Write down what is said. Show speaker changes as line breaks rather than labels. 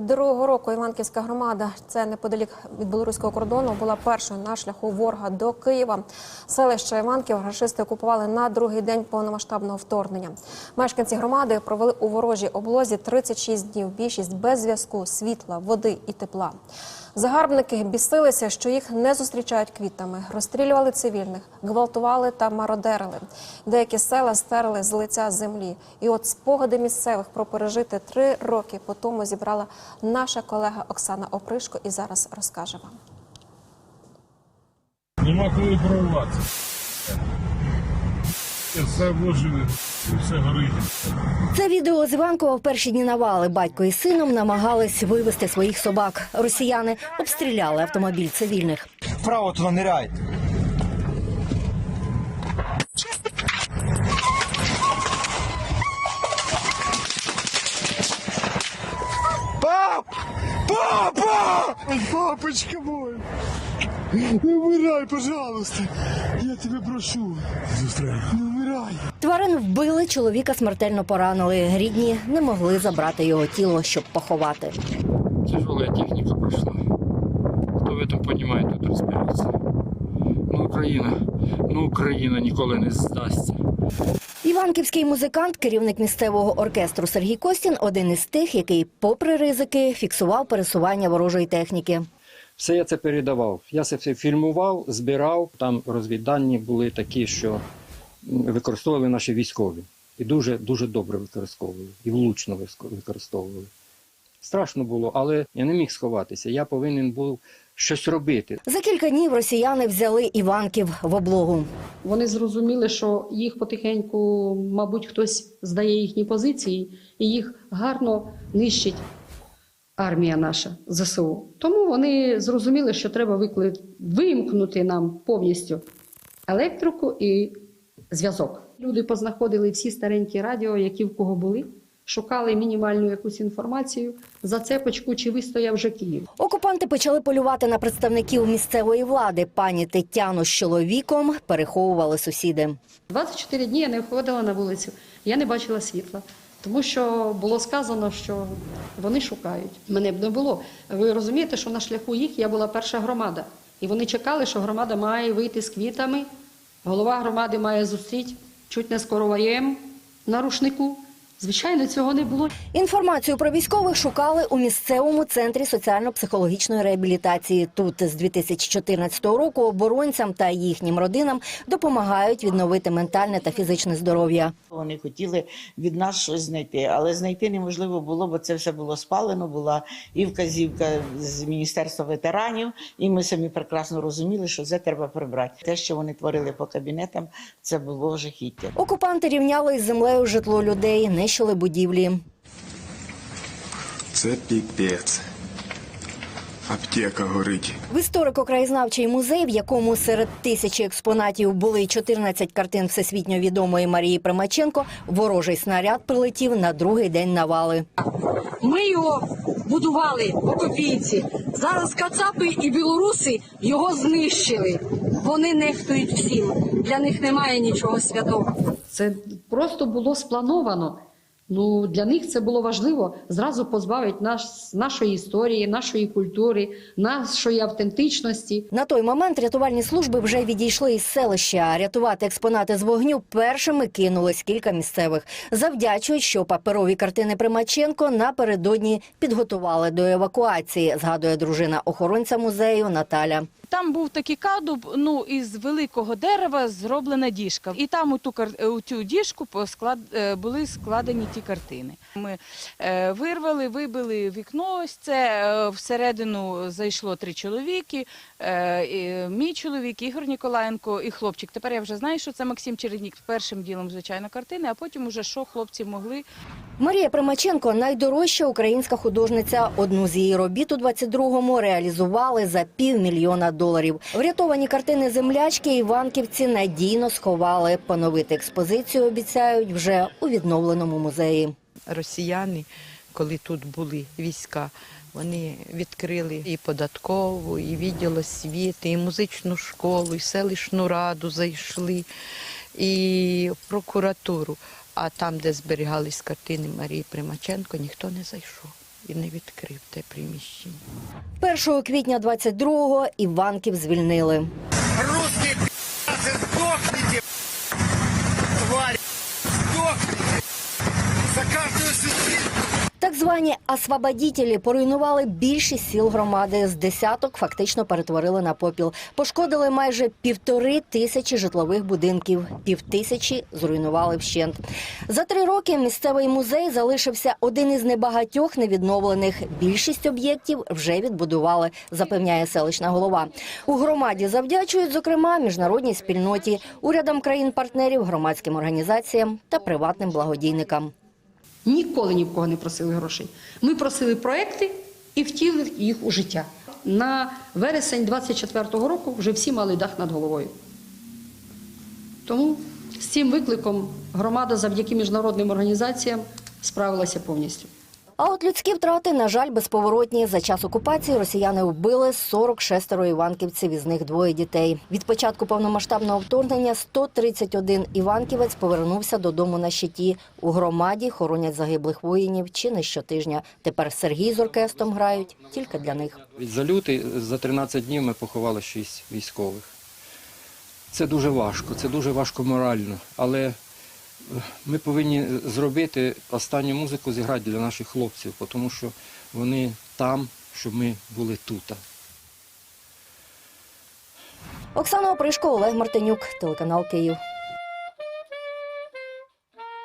22 року Іванківська громада, це неподалік від білоруського кордону, була першою на шляху ворога до Києва. Селище Іванків рашисти окупували на другий день повномасштабного вторгнення. Мешканці громади провели у ворожій облозі 36 днів. Більшість без зв'язку, світла, води і тепла. Загарбники бісилися, що їх не зустрічають квітами, розстрілювали цивільних, гвалтували та мародерили. Деякі села стерли з лиця землі. І от спогади місцевих про пережити три роки по тому зібрала наша колега Оксана Опришко і зараз розкаже вам.
Нема коли прорватися. Все вложили, все горить.
Це відео з Іванкова в перші дні навали. Батько і сином намагались вивезти своїх собак. Росіяни обстріляли автомобіль цивільних.
Вправо туди ниряй. Пап! Папа! Папочка мой! Не умирай, пожалуйста! Я тебе прошу. Не умирай.
Тварин вбили, чоловіка смертельно поранили. Рідні не могли забрати його тіло, щоб поховати.
Тяжелая техніка пройшла. Хто в там понимает, тут разберется. Ну, Україна, ну, Україна ніколи не здасться.
Іванківський музикант, керівник місцевого оркестру Сергій Костін, один із тих, який, попри ризики, фіксував пересування ворожої техніки.
Все я це передавав. Я це все фільмував, збирав. Там розвіддані були такі, що використовували наші військові. І дуже дуже добре використовували, і влучно використовували. Страшно було, але я не міг сховатися. Я повинен був щось робити.
За кілька днів росіяни взяли Іванків в облогу.
Вони зрозуміли, що їх потихеньку, мабуть, хтось здає їхні позиції, і їх гарно нищить армія наша ЗСУ. Тому вони зрозуміли, що треба викли... вимкнути нам повністю електрику і зв'язок. Люди познаходили всі старенькі радіо, які в кого були, шукали мінімальну якусь інформацію, зацепочку, чи вистояв вже Київ.
Окупанти почали полювати на представників місцевої влади. Пані Тетяну з чоловіком переховували сусіди.
24 дні я не виходила на вулицю, я не бачила світла. Тому що було сказано, що вони шукають. Мене б не було. Ви розумієте, що на шляху їх я була перша громада. І вони чекали, що громада має вийти з квітами. Голова громади має зустріти чуть не з короваєм на рушнику. Звичайно, цього не було.
Інформацію про військових шукали у місцевому центрі соціально-психологічної реабілітації. Тут з 2014 року оборонцям та їхнім родинам допомагають відновити ментальне та фізичне здоров'я.
Вони хотіли від нас щось знайти, але знайти неможливо було, бо це все було спалено. Була і вказівка з міністерства ветеранів, і ми самі прекрасно розуміли, що це треба прибрати. Те, що вони творили по кабінетам, це було жахіття.
Окупанти рівняли із землею житло людей, нищили будівлі.
Це піпець. Аптека горить.
В історико-краєзнавчий музей, в якому серед тисячі експонатів були 14 картин всесвітньо відомої Марії Примаченко, ворожий снаряд прилетів на другий день навали.
Ми його будували по копійці. Зараз кацапи і білоруси його знищили. Вони нехтують всім. Для них немає нічого святого.
Це просто було сплановано. Ну, для них це було важливо зразу позбавити нас нашої історії, нашої культури, нашої автентичності.
На той момент рятувальні служби вже відійшли із селища. Рятувати експонати з вогню першими кинулись кілька місцевих. Завдячують, що паперові картини Примаченко напередодні підготували до евакуації. Згадує дружина охоронця музею Наталя.
Там був такий кадуб, ну із великого дерева зроблена діжка. І там у ту у цю діжку посклад е, були складені ті картини. Ми е, вирвали, вибили вікно. Ось це е, всередину зайшло три чоловіки. Мій чоловік Ігор Ніколаєнко і хлопчик. Тепер я вже знаю, що це Максим Череднік. Першим ділом, звичайно, картини, а потім уже що хлопці могли.
Марія Примаченко найдорожча українська художниця. Одну з її робіт у 22-му реалізували за півмільйона доларів. Врятовані картини землячки іванківці надійно сховали. Поновити експозицію обіцяють вже у відновленому музеї.
росіяни, коли тут були війська, вони відкрили і податкову, і відділ освіти, і музичну школу, і селищну раду зайшли, і прокуратуру. А там, де зберігались картини Марії Примаченко, ніхто не зайшов. І не відкрив те приміщення.
1 квітня 22-го Іванків звільнили.
Русские
Так звані освободітелі поруйнували більшість сіл громади. З десяток фактично перетворили на попіл. Пошкодили майже півтори тисячі житлових будинків, півтисячі зруйнували вщент. За три роки місцевий музей залишився один із небагатьох невідновлених. Більшість об'єктів вже відбудували, запевняє селищна голова. У громаді завдячують, зокрема, міжнародній спільноті, урядам країн-партнерів, громадським організаціям та приватним благодійникам.
Ніколи ні в кого не просили грошей. Ми просили проекти і втілили їх у життя. На вересень 24-го року вже всі мали дах над головою. Тому з цим викликом громада завдяки міжнародним організаціям справилася повністю.
А от людські втрати, на жаль, безповоротні. За час окупації росіяни вбили 46 іванківців, із них двоє дітей. Від початку повномасштабного вторгнення 131 іванківець повернувся додому на щиті. У громаді хоронять загиблих воїнів чи не щотижня. Тепер Сергій з оркестром грають тільки для них.
Від за лютий за 13 днів ми поховали 6 військових. Це дуже важко, це дуже важко морально. Але ми повинні зробити останню музику зіграти для наших хлопців, тому що вони там, щоб ми були тут.
Оксана Опришко, Олег Мартинюк, телеканал Київ.